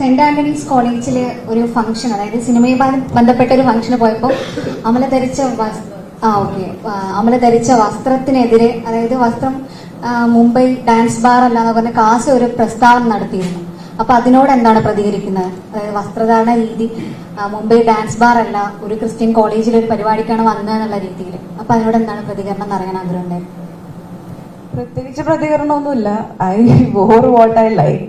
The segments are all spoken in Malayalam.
സെന്റ് ആന്റണീസ് കോളേജിൽ ഒരു ഫംഗ്ഷൻ അതായത് സിനിമയുമായി ബന്ധപ്പെട്ട ഒരു ഫംഗ്ഷന് പോയപ്പോൾ അമല ധരിച്ച ആ ഓക്കെ അമല ധരിച്ച വസ്ത്രത്തിനെതിരെ അതായത് വസ്ത്രം മുംബൈ ഡാൻസ് ബാർ അല്ലാന്ന് പറഞ്ഞ കാസ് ഒരു പ്രസ്താവന നടത്തിയിരുന്നു. അപ്പൊ അതിനോട് എന്താണ് പ്രതികരിക്കുന്നത്? അതായത് വസ്ത്രധാരണ രീതി മുംബൈ ഡാൻസ് ബാർ അല്ല ഒരു ക്രിസ്ത്യൻ കോളേജിൽ ഒരു പരിപാടിക്കാണ് വന്നതെന്നുള്ള രീതിയിൽ. അപ്പൊ അതിനോട് എന്താണ് പ്രതികരണം എന്ന് അറിയാൻ ആഗ്രഹമുണ്ടായിരുന്നു പ്രത്യേകിച്ച് പ്രതികരണമൊന്നുമില്ല. I wore what I like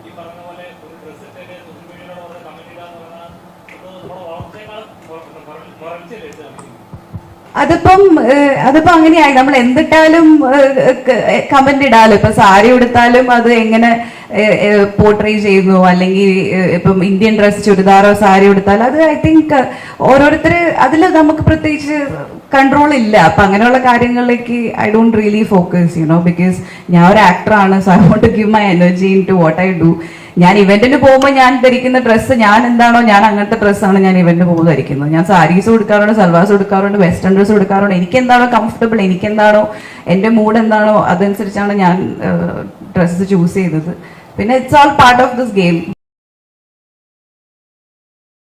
ഈ പറഞ്ഞ പോലെ ഒരു അതിപ്പം അതിപ്പോ അങ്ങനെയായി. നമ്മൾ എന്തിട്ടാലും കമന്റ് ഇടാലോ. ഇപ്പൊ സാരി ഉടുത്താലും അത് എങ്ങനെ പോർട്രേ ചെയ്യുന്നു? അല്ലെങ്കിൽ ഇപ്പം ഇന്ത്യൻ ഡ്രസ് ചുരിദാറോ സാരി ഉടുത്താലോ അത് ഐ തിങ്ക് ഓരോരുത്തര് അതിൽ നമുക്ക് പ്രത്യേകിച്ച് കൺട്രോൾ ഇല്ല. അപ്പൊ അങ്ങനെയുള്ള കാര്യങ്ങളിലേക്ക് I don't really focus you know because ഞാൻ ഒരു ആക്ടറാണ് so I want to give my energy into what I do ഞാൻ ഇവന്റിന് പോകുമ്പോൾ ഞാൻ ധരിക്കുന്ന ഡ്രസ്സ് ഞാൻ എന്താണോ ഞാൻ അങ്ങനത്തെ ഡ്രസ്സാണ് ഞാൻ ഇവന്റിന് പോകുമ്പോൾ ധരിക്കുന്നത്. ഞാൻ സാരീസ് കൊടുക്കാറുണ്ട് സൽവാസ് കൊടുക്കാറുണ്ട് വെസ്റ്റേൺ ഡ്രസ്സ് കൊടുക്കാറുണ്ട് എനിക്ക് എന്താണോ കംഫർട്ടബിൾ എനിക്ക് എന്താണോ എന്റെ മൂഡ് എന്താണോ അതനുസരിച്ചാണ് ഞാൻ ഡ്രസ്സ് ചൂസ് ചെയ്തത്. പിന്നെ it's all part of this game